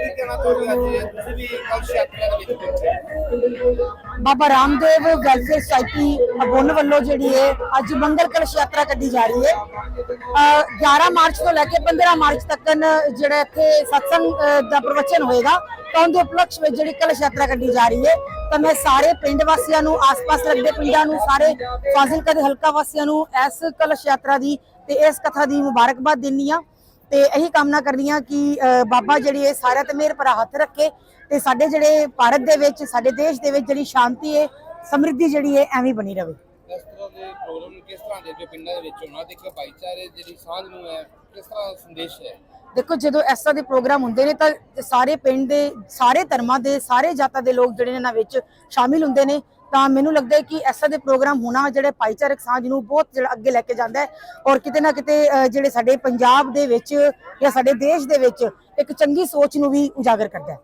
ਕੀ ਕਹਿਣਾ ਚਾਹੋਗੇ ਅੱਜ ਤੁਸੀਂ ਵੀ ਕਲਸ਼ ਯਾਤਰਾ ਦੇ ਵਿੱਚ ਪਹੁੰਚੇ ਬਾਬਾ ਰਾਮਦੇਵ ਵੈਲਫੇਅਰ ਸੁਸਾਇਟੀ ਅਬੋਨ ਵੱਲੋਂ ਜਿਹੜੀ ਹੈ, ਅੱਜ ਮੰਗਲ ਕਲਸ਼ ਯਾਤਰਾ ਕੱਢੀ ਜਾ ਰਹੀ ਹੈ। 11 ਮਾਰਚ ਤੋਂ ਲੈ ਕੇ 15 ਮਾਰਚ ਤੱਕ ਜਿਹੜਾ ਇੱਥੇ ਸਤਸੰਗ ਦਾ ਪ੍ਰਵਚਨ ਹੋਏਗਾ, ਤਾਂ ਉਹਦੇ ਉਪਲਕਸ਼ ਵਿੱਚ ਜਿਹੜੀ ਕਲਸ਼ ਯਾਤਰਾ ਕੱਢੀ ਜਾ ਰਹੀ ਹੈ। ਤਾਂ ਮੈਂ ਸਾਰੇ ਪਿੰਡ ਵਾਸੀਆਂ ਨੂੰ, ਆਸ-ਪਾਸ ਲੱਗਦੇ ਪਿੰਡਾਂ ਨੂੰ, ਸਾਰੇ ਫਾਜ਼ਿਲਕਾ ਦੇ ਹਲਕਾ ਵਾਸੀਆਂ ਨੂੰ ਇਸ ਕਲਸ਼ ਯਾਤਰਾ ਦੀ ਤੇ ਇਸ ਕਥਾ ਦੀ ਮੁਬਾਰਕਬਾਦ ਦਿੰਨੀ ਆ ਤੇ ਇਹੀ ਕਾਮਨਾ ਕਰਦੀ ਆ ਕਿ ਬਾਬਾ ਜਿਹੜੇ ਹੈ ਸਾਰਿਆਂ ਤੇ ਮਿਹਰ ਭਰਾ ਹੱਥ ਰੱਖੇ ਤੇ ਸਾਡੇ ਜਿਹੜੇ ਭਾਰਤ ਦੇ ਵਿੱਚ, ਸਾਡੇ ਦੇਸ਼ ਦੇ ਵਿੱਚ ਜਿਹੜੀ ਸ਼ਾਂਤੀ ਹੈ, ਸਮਰਿੱਧੀ ਜਿਹੜੀ ਹੈ, ਐਵੇਂ ਬਣੀ ਰਵੇ ਦੇ ਨੂੰ ਕਿਸ ਤਰ੍ਹਾਂ ਦੇ ਪਿੰਡਾਂ ਦੇ ਵਿੱਚ ਹੋਣਾ ਤੇ ਇੱਕ ਭਾਈਚਾਰੇ ਜਿਹੜੀ ਸਾਂਝ ਨੂੰ ਹੈ, ਕਿਸ ਤਰ੍ਹਾਂ ਸੰਦੇਸ਼ ਹੈ? ਦੇਖੋ, ਜਦੋਂ ਇਸ ਦੇ ਪ੍ਰੋਗਰਾਮ ਹੁੰਦੇ ਨੇ ਤਾਂ ਸਾਰੇ ਪਿੰਡ ਦੇ, ਸਾਰੇ ਧਰਮਾਂ ਦੇ, ਸਾਰੇ ਜਾਤਾਂ ਦੇ ਲੋਕ ਜਿਹੜੇ ਨੇ ਇਹਨਾਂ ਵਿੱਚ ਸ਼ਾਮਿਲ ਹੁੰਦੇ ਨੇ। ਤਾਂ ਮੈਨੂੰ ਲੱਗਦਾ ਹੈ ਕਿ ਇਸ ਦੇ ਪ੍ਰੋਗਰਾਮ ਹੋਣਾ ਜਿਹੜੇ ਭਾਈਚਾਰਕ ਸਾਂਝ ਨੂੰ ਬਹੁਤ ਜਿਹੜਾ ਅੱਗੇ ਲੈ ਕੇ ਜਾਂਦਾ ਹੈ। ਔਰ ਕਿਤੇ ਨਾ ਕਿਤੇ ਜਿਹੜੇ ਸਾਡੇ ਪੰਜਾਬ ਦੇ ਵਿੱਚ ਜਾਂ ਸਾਡੇ ਦੇਸ਼ ਦੇ ਵਿੱਚ ਇੱਕ ਚੰਗੀ ਸੋਚ ਨੂੰ ਵੀ ਉਜਾਗਰ ਕਰਦਾ ਹੈ।